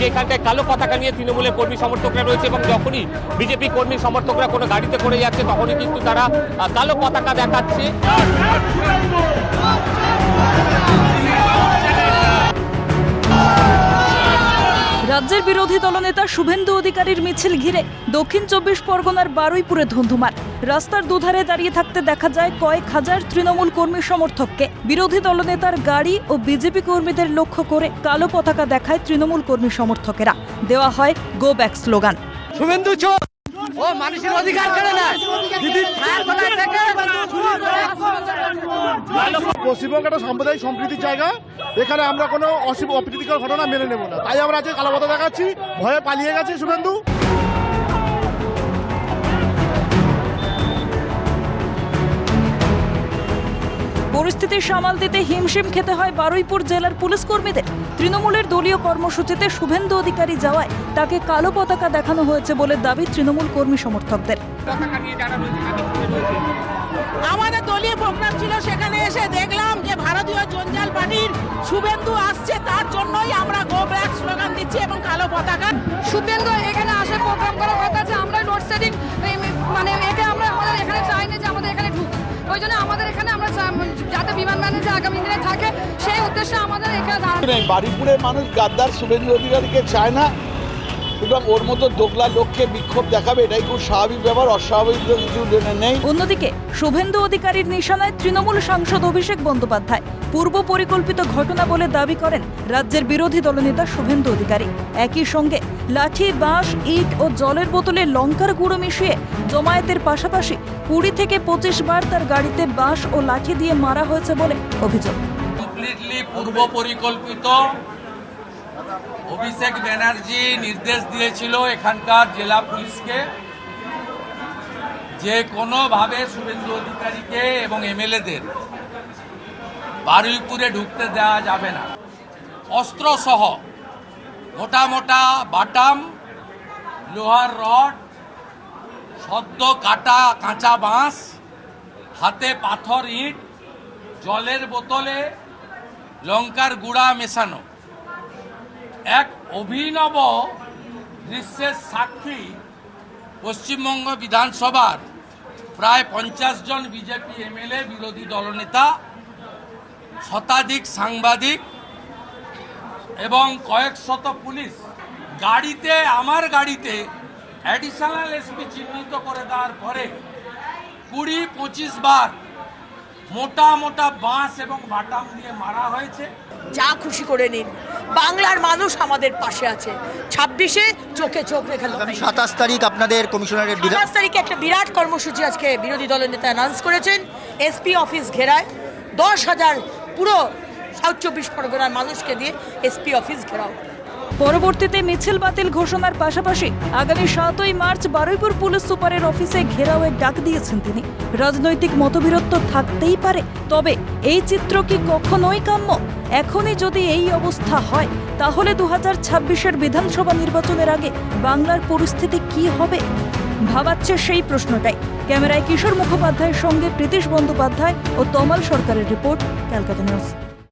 যে এখানটায় কালো পতাকা নিয়ে তৃণমূলের কর্মী সমর্থকরা রয়েছে এবং যখনই বিজেপি কর্মী সমর্থকরা কোনো গাড়িতে করে যাচ্ছে, তখনই কিন্তু তারা কালো পতাকা দেখাচ্ছে। রাজ্যের বিরোধী দলনেতা শুভেন্দু অধিকারীর মিছিল ঘিরে দক্ষিণ চব্বিশ পরগনার বারুইপুরে ধুন্ধুমার। রাস্তার দুধারে দাঁড়িয়ে থাকতে দেখা যায় কয়েক হাজার তৃণমূল কর্মী সমর্থককে। বিরোধী দলনেতার গাড়ি ও বিজেপি কর্মীদের লক্ষ্য করে কালো পতাকা দেখায় তৃণমূল কর্মী সমর্থকেরা। দেওয়া হয় গো ব্যাক স্লোগান শুভেন্দু চোর! ও, মানুষের অধিকার পশ্চিমবঙ্গ একটা সাম্প্রদায়িক সম্প্রীতির জায়গা। এখানে আমরা কোনো অশুভ অপ্রীতিকর ঘটনা মেনে নেব না। তাই আমরা আজকে কালাপথা দেখাচ্ছি। ভয়ে পালিয়ে গেছে, শুভেন্দু। পরিস্থিতি সামাল দিতে হিমশিম খেতে হয় বারুইপুর জেলার পুলিশ কর্মীদের। তৃণমূলের দলীয় কর্মসূচিতে শুভেন্দু অধিকারী যাওয়ায় তাকে কালো পতাকা দেখানো হয়েছে বলে দাবি তৃণমূল কর্মী সমর্থকদের। পতাকা নিয়ে যারা রয়েছে তাদের সঙ্গে রয়েছে। আমাদের দলীয় প্রোগ্রাম ছিল সেখানে এসে দেখলাম যে ভারতীয় জঞ্জাল পার্টির শুভেন্দু আসছে তার জন্যই আমরা গো ব্যাক স্লোগান দিচ্ছি এবং কালো পতাকা। শুভেন্দু এখানে আসে প্রোগ্রাম করার কথা আছে আমরা লোডশেডিং মানে একে আমরা আমাদের এখানে চাই না যে আমাদের এখানে ঢুক। ওই জন্য আমাদের এখানে যাতে বিমান বাণিজ্য আগামী দিনে থাকে, সেই উদ্দেশ্যে আমাদের এখানে বাড়িপুরের মানুষ গাদ্দার শুভেন্দু অধিকারীকে চায় না সুতরাং ওর মতো দোগলা লক্ষ্যে বিক্ষোভ দেখাবে এটাই খুব স্বাভাবিক ব্যাপার অস্বাভাবিক কিছু নেই। অন্যদিকে শুভেন্দু অধিকারীর নিশানায় তৃণমূল সাংসদ অভিষেক বন্দ্যোপাধ্যায় পূর্ব পরিকল্পিত ঘটনা বলে দাবি করেন রাজ্যের বিরোধী দলনেতা শুভেন্দু অধিকারী। একই সঙ্গে লাঠি বাঁশ ইট ও জলের বোতলে লঙ্কার গুঁড়ো মিশিয়ে জমায়েতের পাশাপাশি কুড়ি থেকে পঁচিশ বার তার গাড়িতে বাঁশ ও লাঠি দিয়ে মারা হয়েছে বলে অভিযোগ। কমপ্লিটলি পূর্ব পরিকল্পিত অভিষেক ব্যানার্জি নির্দেশ দিয়েছিল এখানকার জেলা পুলিশকে যে কোনোভাবে শুভেন্দু অধিকারীকে এবং এমএলএদের বারুইপুরে ঢুকতে দেওয়া যাবে না। অস্ত্র সহ মোটা মোটা বাটাম, লোহার রড, সদ্য কাটা কাঁচা বাঁশ, হাতে পাথর, ইট, জলের বোতলে লঙ্কার গুঁড়া মেশানো। এক অভিনব দৃশ্যের সাক্ষী পশ্চিমবঙ্গ বিধানসভার প্রায় পঞ্চাশ জন বিজেপি এমএলএ, বিরোধী দলনেতা, শতাধিক সাংবাদিক এবং কয়েক শত পুলিশ গাড়িতে, আমার গাড়িতে অ্যাডিশনাল এসপি চিহ্নিত করে দেওয়ার পরে কুড়ি, পঁচিশ বার মোটা মোটা বাঁশ এবং বাটাম দিয়ে মারা হয়েছে। যা খুশি করে নিন। বাংলার মানুষ আমাদের পাশে আছে। ছাব্বিশে চোখে চোখ রেখে সাতাশ তারিখ আপনাদের কমিশনারের সাতাশ তারিখে একটা বিরাট কর্মসূচি আজকে বিরোধী দলের নেতা অ্যানাউন্স করেছেন। এসপি অফিস ঘেরায়। দশ হাজার পুরো সাউথ চব্বিশ পরগনার মানুষকে দিয়ে এসপি অফিস ঘেরাও। পরবর্তীতে মিছিল বাতিল ঘোষণার পাশাপাশি আগামী সাতই মার্চ বারুইপুর পুলিশ সুপারের অফিসে ঘেরাওয়ের ডাক দিয়েছেন তিনি। রাজনৈতিক মতবিরোধ থাকতেই পারে, তবে এই চিত্র কি কখনোই কাম্য? এখনই যদি এই অবস্থা হয়, তাহলে দু হাজার বিধানসভা নির্বাচনের আগে বাংলার পরিস্থিতি কি হবে? ভাবাচ্ছে সেই প্রশ্নটাই। ক্যামেরায় কিশোর মুখোপাধ্যায়ের সঙ্গে প্রীতিশ বন্দ্যোপাধ্যায় ও তমাল সরকারের রিপোর্ট, ক্যালকাটা নিউজ।